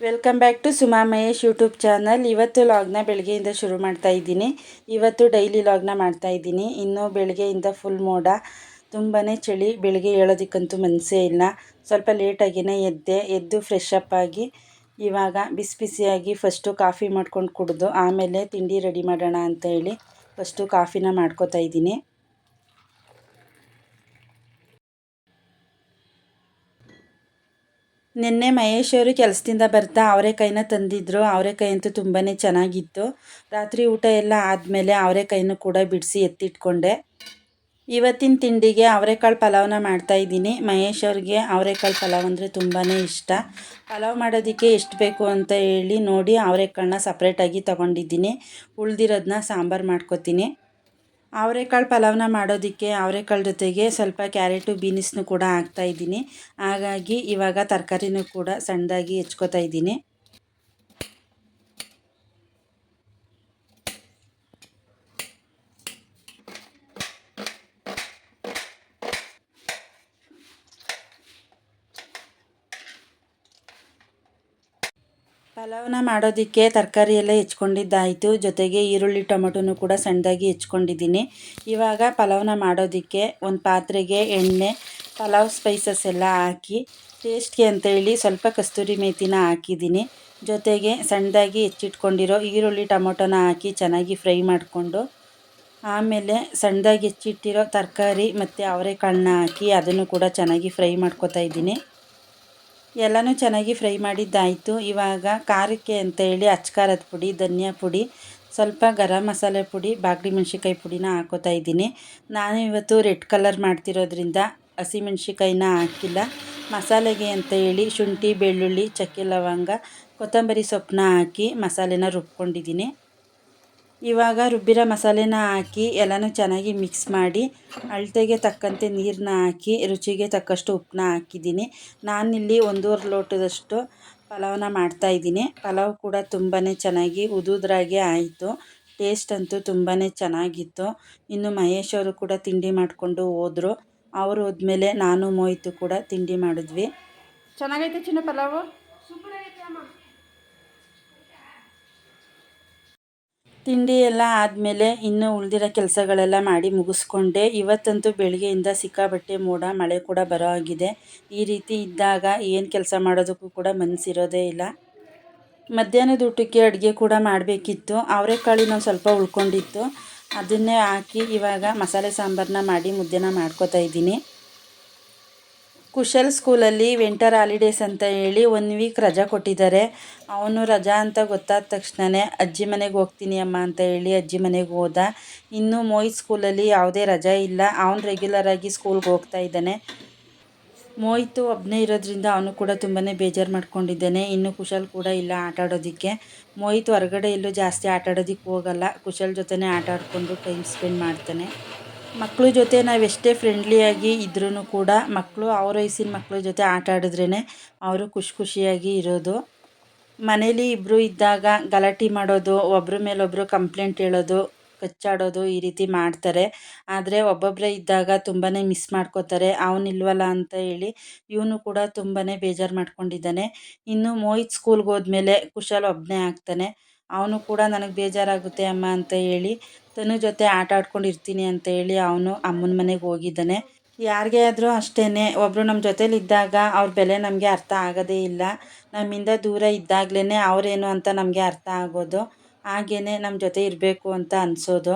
Welcome back to Suma Mahesh YouTube channel. ಇವತ್ತು ಲಾಗ್ನ ಬೆಳಗ್ಗೆಯಿಂದ ಶುರು ಮಾಡ್ತಾ ಇದ್ದೀನಿ. ಇವತ್ತು ಡೈಲಿ ಲಾಗ್ನ ಮಾಡ್ತಾ ಇದ್ದೀನಿ. ಇನ್ನೂ ಬೆಳಗ್ಗೆಯಿಂದ ಫುಲ್ ಮೋಡ. ತುಂಬಾ ಚಳಿ. ಬೆಳಗ್ಗೆ ಹೇಳೋದಕ್ಕಂತೂ ಮನಸ್ಸೇ ಇಲ್ಲ. ಸ್ವಲ್ಪ ಲೇಟಾಗಿಯೇ ಎದ್ದೆ. ಎದ್ದು ಫ್ರೆಶ್ ಅಪ್ ಆಗಿ, ಇವಾಗ ಬಿಸಿ ಬಿಸಿಯಾಗಿ ಫಸ್ಟು ಕಾಫಿ ಮಾಡ್ಕೊಂಡು ಕುಡಿದು, ಆಮೇಲೆ ತಿಂಡಿ ರೆಡಿ ಮಾಡೋಣ ಅಂತ ಹೇಳಿ ಫಸ್ಟು ಕಾಫಿನ ಮಾಡ್ಕೋತಾ ಇದ್ದೀನಿ. ನಿನ್ನೆ ಮಹೇಶ್ ಅವರು ಕೆಲಸದಿಂದ ಬರ್ತಾ ಅವರೆಕಾಯಿನ ತಂದಿದ್ದರು ಅವರೆಕಾಯಿ ಅಂತೂ ತುಂಬಾ ಚೆನ್ನಾಗಿತ್ತು. ರಾತ್ರಿ ಊಟ ಎಲ್ಲ ಆದಮೇಲೆ ಅವರೆಕಾಯಿನೂ ಕೂಡ ಬಿಡಿಸಿ ಎತ್ತಿಟ್ಕೊಂಡೆ. ಇವತ್ತಿನ ತಿಂಡಿಗೆ ಅವರೆಕಾಳು ಪಲಾವ್ನ ಮಾಡ್ತಾಯಿದ್ದೀನಿ ಮಹೇಶ್ ಅವ್ರಿಗೆ ಅವರೆಕಾಳು ಪಲಾವ್ ಅಂದರೆ ತುಂಬಾ ಇಷ್ಟ. ಪಲಾವ್ ಮಾಡೋದಕ್ಕೆ ಎಷ್ಟು ಬೇಕು ಅಂತ ಹೇಳಿ ನೋಡಿ ಅವರೆಕಾಳನ್ನ ಸಪ್ರೇಟಾಗಿ ತೊಗೊಂಡಿದ್ದೀನಿ. ಉಳ್ದಿರೋದನ್ನ ಸಾಂಬಾರು ಮಾಡ್ಕೊತೀನಿ. ಅವರೆಕಾಳು ಪಲಾವ್ನ ಮಾಡೋದಕ್ಕೆ ಅವರೆಕಾಳು ಜೊತೆಗೆ ಸ್ವಲ್ಪ ಕ್ಯಾರೆಟು, ಬೀನ್ಸ್ನು ಕೂಡ ಹಾಕ್ತಾಯಿದ್ದೀನಿ ಹಾಗಾಗಿ ಇವಾಗ ತರಕಾರಿನೂ ಕೂಡ ಸಣ್ಣದಾಗಿ ಹೆಚ್ಕೋತಾ ಇದ್ದೀನಿ. ಪಲಾವ್ನ ಮಾಡೋದಕ್ಕೆ ತರಕಾರಿ ಎಲ್ಲ ಹೆಚ್ಕೊಂಡಿದ್ದಾಯಿತು. ಜೊತೆಗೆ ಈರುಳ್ಳಿ ಟೊಮೊಟೊನು ಕೂಡ ಸಣ್ಣದಾಗಿ ಹೆಚ್ಕೊಂಡಿದ್ದೀನಿ. ಇವಾಗ ಪಲಾವ್ನ ಮಾಡೋದಕ್ಕೆ ಒಂದು ಪಾತ್ರೆಗೆ ಎಣ್ಣೆ, ಪಲಾವ್ ಸ್ಪೈಸಸ್ ಎಲ್ಲ ಹಾಕಿ ಟೇಸ್ಟ್ಗೆ ಅಂತೇಳಿ ಸ್ವಲ್ಪ ಕಸ್ತೂರಿ ಮೇಥಿನ ಹಾಕಿದ್ದೀನಿ. ಜೊತೆಗೆ ಸಣ್ಣದಾಗಿ ಹೆಚ್ಚಿಟ್ಕೊಂಡಿರೋ ಈರುಳ್ಳಿ ಟೊಮೊಟೊನ ಹಾಕಿ ಚೆನ್ನಾಗಿ ಫ್ರೈ ಮಾಡಿಕೊಂಡು, ಆಮೇಲೆ ಸಣ್ಣದಾಗಿ ಹೆಚ್ಚಿಟ್ಟಿರೋ ತರಕಾರಿ ಮತ್ತು ಅವರೆಕಾಳನ್ನ ಹಾಕಿ ಅದನ್ನು ಕೂಡ ಚೆನ್ನಾಗಿ ಫ್ರೈ ಮಾಡ್ಕೊತಾ ಇದ್ದೀನಿ. ಎಲ್ಲನೂ ಚೆನ್ನಾಗಿ ಫ್ರೈ ಮಾಡಿದ್ದಾಯಿತು. ಇವಾಗ ಖಾರಕ್ಕೆ ಅಂತ ಹೇಳಿ ಅಚ್ಕಾರದ ಪುಡಿ, ಧನಿಯಾ ಪುಡಿ, ಸ್ವಲ್ಪ ಗರಂ ಮಸಾಲೆ ಪುಡಿ ಬಾಗಡಿ ಮೆಣಸಿಕಾಯಿ ಪುಡಿನ ಹಾಕೋತಾ ಇದ್ದೀನಿ. ನಾನು ಇವತ್ತು ರೆಡ್ ಕಲರ್ ಮಾಡ್ತಿರೋದ್ರಿಂದ ಹಸಿಮೆಣ್ಸಿಕಾಯಿನ ಹಾಕಿಲ್ಲ. ಮಸಾಲೆಗೆ ಅಂತ ಹೇಳಿ ಶುಂಠಿ, ಬೆಳ್ಳುಳ್ಳಿ, ಚಕ್ಕೆ ಲವಂಗ, ಕೊತ್ತಂಬರಿ ಸೊಪ್ಪನ್ನ ಹಾಕಿ ಮಸಾಲೆನ ರುಬ್ಕೊಂಡಿದ್ದೀನಿ. ಇವಾಗ ರುಬ್ಬಿರೋ ಮಸಾಲೆನ ಹಾಕಿ ಎಲ್ಲನೂ ಚೆನ್ನಾಗಿ ಮಿಕ್ಸ್ ಮಾಡಿ ಅಳತೆಗೆ ತಕ್ಕಂತೆ ನೀರನ್ನ ಹಾಕಿ ರುಚಿಗೆ ತಕ್ಕಷ್ಟು ಉಪ್ಪನ್ನ ಹಾಕಿದ್ದೀನಿ. ಇಲ್ಲಿ ಒಂದೂವರೆ ಲೋಟದಷ್ಟು ಪಲಾವನ್ನ ಮಾಡ್ತಾಯಿದ್ದೀನಿ ಪಲಾವ್ ಕೂಡ ತುಂಬಾ ಚೆನ್ನಾಗಿ ಉದುದ್ರಾಗೆ ಆಯಿತು. ಟೇಸ್ಟ್ ಅಂತೂ ತುಂಬಾ ಚೆನ್ನಾಗಿತ್ತು. ಇನ್ನು ಮಹೇಶ್ ಅವರು ಕೂಡ ತಿಂಡಿ ಮಾಡಿಕೊಂಡು ಹೋದರು. ಅವರು ಹೋದ್ಮೇಲೆ ನಾನು ಮೋಹಿತು ಕೂಡ ತಿಂಡಿ ಮಾಡಿದ್ವಿ. ಚೆನ್ನಾಗೈತೆ ಚಿನ್ನ ಪಲಾವು? ತಿಂಡಿ ಎಲ್ಲ ಆದಮೇಲೆ ಇನ್ನೂ ಉಳಿದಿರೋ ಕೆಲಸಗಳೆಲ್ಲ ಮಾಡಿ ಮುಗಿಸ್ಕೊಂಡೆ. ಇವತ್ತಂತೂ ಬೆಳಗ್ಗೆಯಿಂದ ಸಿಕ್ಕಾಬಟ್ಟೆ ಮೋಡ, ಮಳೆ ಕೂಡ ಬರೋ ಆಗಿದೆ. ಈ ರೀತಿ ಇದ್ದಾಗ ಏನು ಕೆಲಸ ಮಾಡೋದಕ್ಕೂ ಕೂಡ ಮನಸ್ಸಿರೋದೇ ಇಲ್ಲ. ಮಧ್ಯಾಹ್ನದ ಊಟಕ್ಕೆ ಅಡುಗೆ ಕೂಡ ಮಾಡಬೇಕಿತ್ತು. ಅವರೆಕಾಳು ನಾವು ಸ್ವಲ್ಪ ಉಳ್ಕೊಂಡಿತ್ತು. ಅದನ್ನೇ ಹಾಕಿ ಇವಾಗ ಮಸಾಲೆ ಸಾಂಬಾರನ್ನ ಮಾಡಿ ಮುದ್ದೆನ ಮಾಡ್ಕೋತಾ ಇದ್ದೀನಿ. ಕುಶಲ್ ಸ್ಕೂಲಲ್ಲಿ ವಿಂಟರ್ ಹಾಲಿಡೇಸ್ ಅಂತ ಹೇಳಿ ಒನ್ ವೀಕ್ ರಜಾ ಕೊಟ್ಟಿದ್ದಾರೆ. ಅವನು ರಜಾ ಅಂತ ಗೊತ್ತಾದ ತಕ್ಷಣವೇ ಅಜ್ಜಿ ಮನೆಗೆ ಹೋಗ್ತೀನಿ ಅಮ್ಮ ಅಂತ ಹೇಳಿ ಅಜ್ಜಿ ಮನೆಗೆ ಹೋದ. ಇನ್ನು ಮೋಹಿತ್ ಸ್ಕೂಲಲ್ಲಿ ಯಾವುದೇ ರಜಾ ಇಲ್ಲ. ಅವನು ರೆಗ್ಯುಲರಾಗಿ ಸ್ಕೂಲ್ಗೆ ಹೋಗ್ತಾ ಇದ್ದಾನೆ. ಮೋಹಿತು ಒಬ್ಬನೇ ಇರೋದ್ರಿಂದ ಅವನು ಕೂಡ ತುಂಬಾ ಬೇಜಾರು ಮಾಡ್ಕೊಂಡಿದ್ದಾನೆ. ಇನ್ನು ಕುಶಲ್ ಕೂಡ ಇಲ್ಲ ಆಟ ಆಡೋದಕ್ಕೆ. ಮೋಹಿತ್ ಹೊರಗಡೆ ಎಲ್ಲೂ ಜಾಸ್ತಿ ಆಟ ಆಡೋದಕ್ಕೆ ಹೋಗಲ್ಲ. ಕುಶಲ್ ಜೊತೆನೇ ಆಟ ಆಡಿಕೊಂಡು ಟೈಮ್ ಸ್ಪೆಂಡ್ ಮಾಡ್ತಾನೆ. ಮಕ್ಕಳ ಜೊತೆ ನಾವು ಎಷ್ಟೇ ಫ್ರೆಂಡ್ಲಿಯಾಗಿ ಇದ್ರೂ ಕೂಡ ಮಕ್ಕಳು ಅವ್ರ ವಯಸ್ಸಿನ ಮಕ್ಕಳ ಜೊತೆ ಆಟ ಆಡಿದ್ರೇ ಅವರು ಖುಷಿ ಖುಷಿಯಾಗಿ ಇರೋದು. ಮನೇಲಿ ಇಬ್ಬರು ಇದ್ದಾಗ ಗಲಾಟೆ ಮಾಡೋದು ಒಬ್ಬರ ಮೇಲೊಬ್ಬರು ಕಂಪ್ಲೇಂಟ್ ಹೇಳೋದು, ಕಚ್ಚಾಡೋದು ಈ ರೀತಿ ಮಾಡ್ತಾರೆ. ಆದರೆ ಒಬ್ಬೊಬ್ಬರೇ ಇದ್ದಾಗ ತುಂಬಾ ಮಿಸ್ ಮಾಡ್ಕೋತಾರೆ. ಅವನಿಲ್ವಲ್ಲ ಅಂತ ಹೇಳಿ ಇವನು ಕೂಡ ತುಂಬಾ ಬೇಜಾರು ಮಾಡ್ಕೊಂಡಿದ್ದಾನೆ. ಇನ್ನು ಮೋಹಿತ್ ಸ್ಕೂಲ್ಗೆ ಹೋದ್ಮೇಲೆ ಕುಶಾಲ್ ಒಬ್ಬನೇ ಆಗ್ತಾನೆ. ಅವನು ಕೂಡ ನನಗೆ ಬೇಜಾರಾಗುತ್ತೆ ಅಮ್ಮ ಅಂತ ಹೇಳಿ, ತನು ಜೊತೆ ಆಟ ಆಡ್ಕೊಂಡಿರ್ತೀನಿ ಅಂತ ಹೇಳಿ ಅವನು ಅಮ್ಮನ ಮನೆಗೆ ಹೋಗಿದ್ದಾನೆ. ಯಾರಿಗೇ ಆದರೂ ಅಷ್ಟೇ ಒಬ್ಬರು ನಮ್ಮ ಜೊತೇಲಿದ್ದಾಗ ಅವ್ರ ಬೆಲೆ ನಮಗೆ ಅರ್ಥ ಆಗೋದೇ ಇಲ್ಲ. ನಮ್ಮಿಂದ ದೂರ ಇದ್ದಾಗಲೇ ಅವರೇನು ಅಂತ ನಮಗೆ ಅರ್ಥ ಆಗೋದು. ಹಾಗೇ ನಮ್ಮ ಜೊತೆ ಇರಬೇಕು ಅಂತ ಅನಿಸೋದು.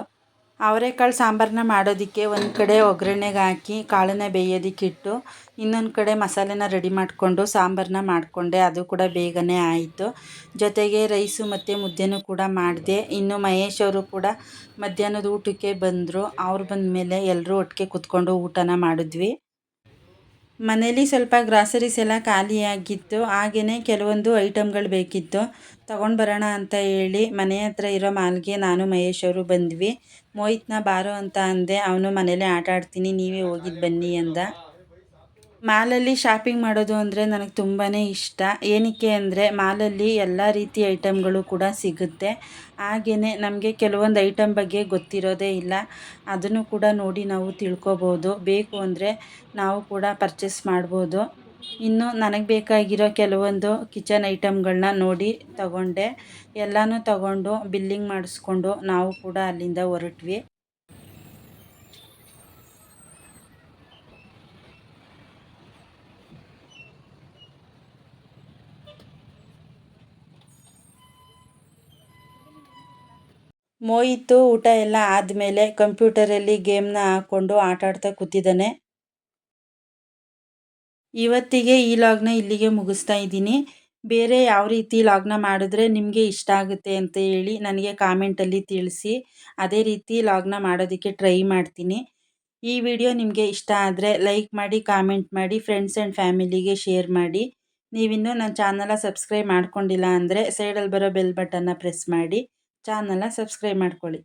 ಅವರೆಕಾಳು ಸಾಂಬಾರನ್ನ ಮಾಡೋದಕ್ಕೆ ಒಂದು ಕಡೆ ಒಗ್ಗರಣೆಗೆ ಹಾಕಿ, ಕಾಳನ್ನ ಬೇಯೋದಕ್ಕಿಟ್ಟು ಇನ್ನೊಂದು ಕಡೆ ಮಸಾಲೆನ ರೆಡಿ ಮಾಡಿಕೊಂಡು ಸಾಂಬಾರನ್ನ ಮಾಡಿಕೊಂಡೆ. ಅದು ಕೂಡ ಬೇಗನೆ ಆಯಿತು. ಜೊತೆಗೆ ರೈಸು ಮತ್ತು ಮುದ್ದೆನೂ ಕೂಡ ಮಾಡಿದೆ. ಇನ್ನು ಮಹೇಶ್ ಅವರು ಕೂಡ ಮಧ್ಯಾಹ್ನದ ಊಟಕ್ಕೆ ಬಂದರು. ಅವ್ರು ಬಂದ ಮೇಲೆ ಎಲ್ಲರೂ ಒಟ್ಟಿಗೆ ಕೂತ್ಕೊಂಡು ಊಟನ ಮಾಡಿದ್ವಿ. ಮನೇಲಿ ಸ್ವಲ್ಪ ಗ್ರಾಸರೀಸ್ ಎಲ್ಲ ಖಾಲಿಯಾಗಿತ್ತು ಹಾಗೆಯೇ ಕೆಲವೊಂದು ಐಟಮ್ಗಳು ಬೇಕಿತ್ತು. ತಗೊಂಡು ಬರೋಣ ಅಂತ ಹೇಳಿ ಮನೆ ಹತ್ರ ಇರೋ ಮಾಲ್ಗೆ ನಾನು ಮಹೇಶ್ ಅವರು ಬಂದ್ವಿ. ಮೋಹಿತ್ನ ಬಾರೋ ಅಂತ ಅಂದೆ, ಅವನು ಮನೇಲೆ ಆಟ ಆಡ್ತೀನಿ, ನೀವೇ ಹೋಗಿದ್ದು ಬನ್ನಿ ಅಂದ. ಮಾಲಲ್ಲಿ ಶಾಪಿಂಗ್ ಮಾಡೋದು ಅಂದರೆ ನನಗೆ ತುಂಬಾ ಇಷ್ಟ. ಏನಕ್ಕೆ ಅಂದರೆ ಮಾಲಲ್ಲಿ ಎಲ್ಲ ರೀತಿ ಐಟಮ್ಗಳು ಕೂಡ ಸಿಗುತ್ತೆ. ಹಾಗೆಯೇ ನಮಗೆ ಕೆಲವೊಂದು ಐಟಮ್ ಬಗ್ಗೆ ಗೊತ್ತಿರೋದೇ ಇಲ್ಲ. ಅದನ್ನು ಕೂಡ ನೋಡಿ ನಾವು ತಿಳ್ಕೊಬೋದು. ಬೇಕು ಅಂದರೆ ನಾವು ಕೂಡ ಪರ್ಚೇಸ್ ಮಾಡ್ಬೋದು. ಇನ್ನು ನನಗೆ ಬೇಕಾಗಿರೋ ಕೆಲವೊಂದು ಕಿಚನ್ ಐಟಮ್ಗಳನ್ನ ನೋಡಿ ತಗೊಂಡೆ. ಎಲ್ಲನೂ ತಗೊಂಡು, ಬಿಲ್ಲಿಂಗ್ ಮಾಡಿಸ್ಕೊಂಡು ನಾವು ಕೂಡ ಅಲ್ಲಿಂದ ಹೊರಟ್ವಿ. ಮೋಹಿತು ಊಟ ಎಲ್ಲ ಆದಮೇಲೆ ಕಂಪ್ಯೂಟರಲ್ಲಿ ಗೇಮ್ನ ಹಾಕ್ಕೊಂಡು ಆಟ ಆಡ್ತಾ ಕೂತಿದ್ದಾನೆ. ಇವತ್ತಿಗೆ ಈ ಲಾಗ್ನ ಇಲ್ಲಿಗೆ ಮುಗಿಸ್ತಾ ಇದ್ದೀನಿ. ಬೇರೆ ಯಾವ ರೀತಿ ಲಾಗ್ನ ಮಾಡಿದ್ರೆ ನಿಮಗೆ ಇಷ್ಟ ಆಗುತ್ತೆ ಅಂತ ಹೇಳಿ ನನಗೆ ಕಾಮೆಂಟಲ್ಲಿ ತಿಳಿಸಿ. ಅದೇ ರೀತಿ ಲಾಗ್ನ ಮಾಡೋದಕ್ಕೆ ಟ್ರೈ ಮಾಡ್ತೀನಿ. ಈ ವಿಡಿಯೋ ನಿಮಗೆ ಇಷ್ಟ ಆದರೆ ಲೈಕ್ ಮಾಡಿ, ಕಾಮೆಂಟ್ ಮಾಡಿ, ಫ್ರೆಂಡ್ಸ್ ಆ್ಯಂಡ್ ಫ್ಯಾಮಿಲಿಗೆ ಶೇರ್ ಮಾಡಿ. ನೀವಿನ್ನೂ ನನ್ನ ಚಾನಲ ಸಬ್ಸ್ಕ್ರೈಬ್ ಮಾಡ್ಕೊಂಡಿಲ್ಲ ಅಂದರೆ ಸೈಡಲ್ಲಿ ಬರೋ ಬೆಲ್ ಬಟನ್ನ ಪ್ರೆಸ್ ಮಾಡಿ. ಚಾನಲ್ನ ಸಬ್ಸ್ಕ್ರೈಬ್ ಮಾಡ್ಕೊಳ್ಳಿ.